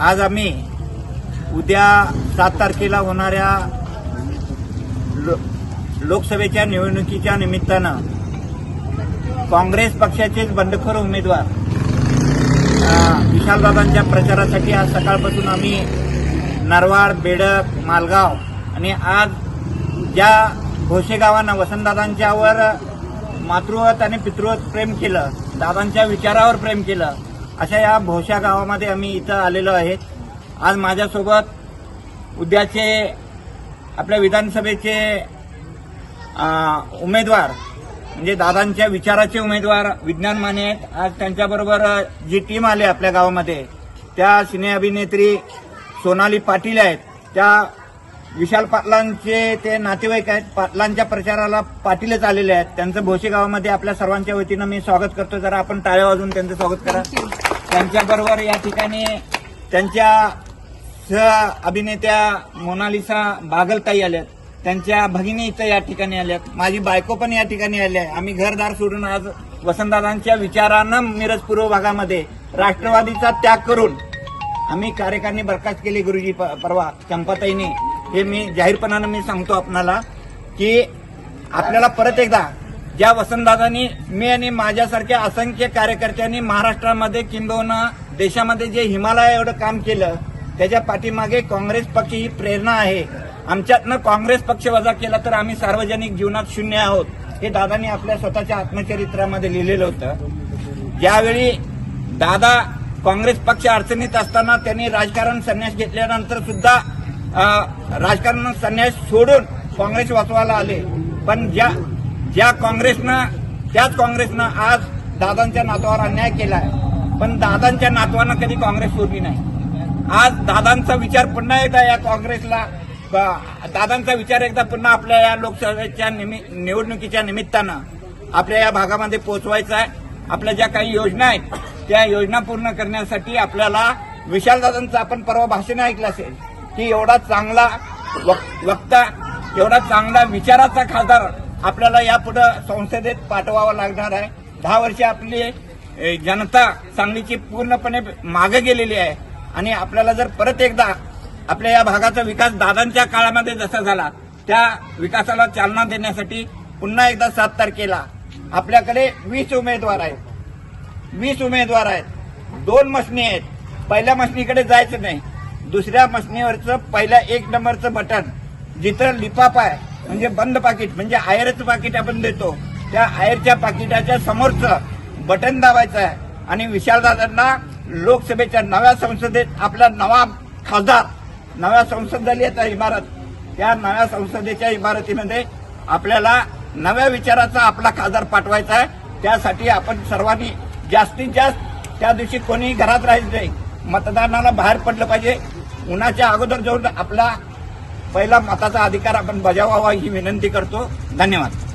आज आम्ही उद्या सात तारखेला होणाऱ्या लो- लोकसभेच्या निवडणुकीच्या निमित्तानं काँग्रेस पक्षाचेच बंडखोर उमेदवार विशालबाबांच्या विशालदादांच्या प्रचारासाठी आज सकाळपासून आम्ही नरवाड बेडक मालगाव आणि आज ज्या भोसेगावानं वसंतदादांच्यावर मातृवत आणि पितृवत प्रेम केलं दादांच्या विचारावर प्रेम केलं अशा या भोशा गावामध्ये आम्ही इथं आलेलो आहे. आज माझ्यासोबत उद्याचे आपल्या विधानसभेचे उमेदवार म्हणजे दादांच्या विचाराचे उमेदवार विज्ञान माने आहेत. आज त्यांच्याबरोबर जी टीम आली आपल्या गावामध्ये त्या सिने अभिनेत्री सोनाली पाटील आहेत. त्या विशाल पाटलांचे ते नातेवाईक आहेत. पाटलांच्या प्रचाराला पाटीलच आलेले आहेत. त्यांचं भोसे गावामध्ये आपल्या सर्वांच्या वतीनं मी स्वागत करतो. जरा आपण टाळ्या वाजवून त्यांचं स्वागत करा. त्यांच्याबरोबर या ठिकाणी त्यांच्या सह अभिनेत्या मोनालिसा बागलताई आल्यात. त्यांच्या भगिनी इथं या ठिकाणी आल्यात. माझी बायको पण या ठिकाणी आल्या आहे. आम्ही घरदार सोडून आज वसंतदादांच्या विचारानं मिरज पूर्व भागामध्ये राष्ट्रवादीचा त्याग करून आम्ही कार्यकारिणी बरखास्त केली गुरुजी प- परवा चंपाताईने. हे मी जाहीरपणानं मी सांगतो आपणाला की आपल्याला परत एकदा ज्या वसंतदादांनी मी आणि माझ्यासारख्या असंख्य कार्यकर्त्यांनी महाराष्ट्रामध्ये किंबहुना देशामध्ये जे हिमालया एवढं काम केलं त्याच्या पाठीमागे काँग्रेस पक्ष ही प्रेरणा आहे. आमच्यातनं काँग्रेस पक्ष वजा केला तर आम्ही सार्वजनिक जीवनात शून्य आहोत हे दादांनी आपल्या स्वतःच्या आत्मचरित्रामध्ये लिहिलेलं होतं. ज्यावेळी दादा काँग्रेस पक्ष अडचणीत असताना त्यांनी राजकारण संन्यास घेतल्यानंतर सुद्धा राजकारण संन्यास सोडून काँग्रेस वाचवायला आले. पण ज्या ज्या काँग्रेसनं त्याच काँग्रेसनं आज दादांच्या नातवावर अन्याय केलाय. पण दादांच्या नातवानं कधी काँग्रेस सोडली नाही. आज दादांचा विचार पुन्हा एकदा या काँग्रेसला दादांचा विचार एकदा पुन्हा आपल्या या लोकसभेच्या निमि- निवडणुकीच्या निमित्तानं आपल्या या भागामध्ये पोहोचवायचा आहे. आपल्या ज्या काही योजना आहेत त्या योजना पूर्ण करण्यासाठी आपल्याला विशालदादांचं आपण परवा भाषण ऐकलं असेल की एवढा चांगला वक्ता एवढा चांगला विचाराचा खासदार आपल्याला यापुढं संसदेत पाठवावा लागणार आहे. दहा वर्षे आपली जनता सांगलीची पूर्णपणे मागे गेलेली आहे. आणि आपल्याला जर परत एकदा आपल्या या भागाचा विकास दादांच्या काळामध्ये जसा झाला त्या विकासाला चालना देण्यासाठी पुन्हा एकदा सात तारखेला आपल्याकडे वीस उमेदवार आहेत. वीस उमेदवार आहेत. दोन मशनी आहेत. पहिल्या मशनीकडे जायचं नाही. दुसऱ्या मशनीवरचं पहिल्या एक नंबरचं बटन जिथं लिपाप आहे म्हणजे बंद पाकिट म्हणजे आयरचं पाकिट आपण देतो. त्या आयरच्या पाकिटाच्या समोरचं बटन दाबायचं आहे. आणि विशालदादांना लोकसभेच्या नव्या संसदेत आपला नवा खासदार नव्या संसद लिहितं आहे इमारत त्या नव्या संसदेच्या इमारतीमध्ये आपल्याला नव्या विचाराचा आपला खासदार पाठवायचा आहे. त्यासाठी आपण सर्वांनी जास्तीत जास्त त्या दिवशी कोणी घरात राहायचं नाही. मतदानाला बाहेर पडलं पाहिजे. उन्हाच्या अगोदर जाऊन आपला पहिला मताचा अधिकार आपण बजावावा ही विनंती करतो. धन्यवाद.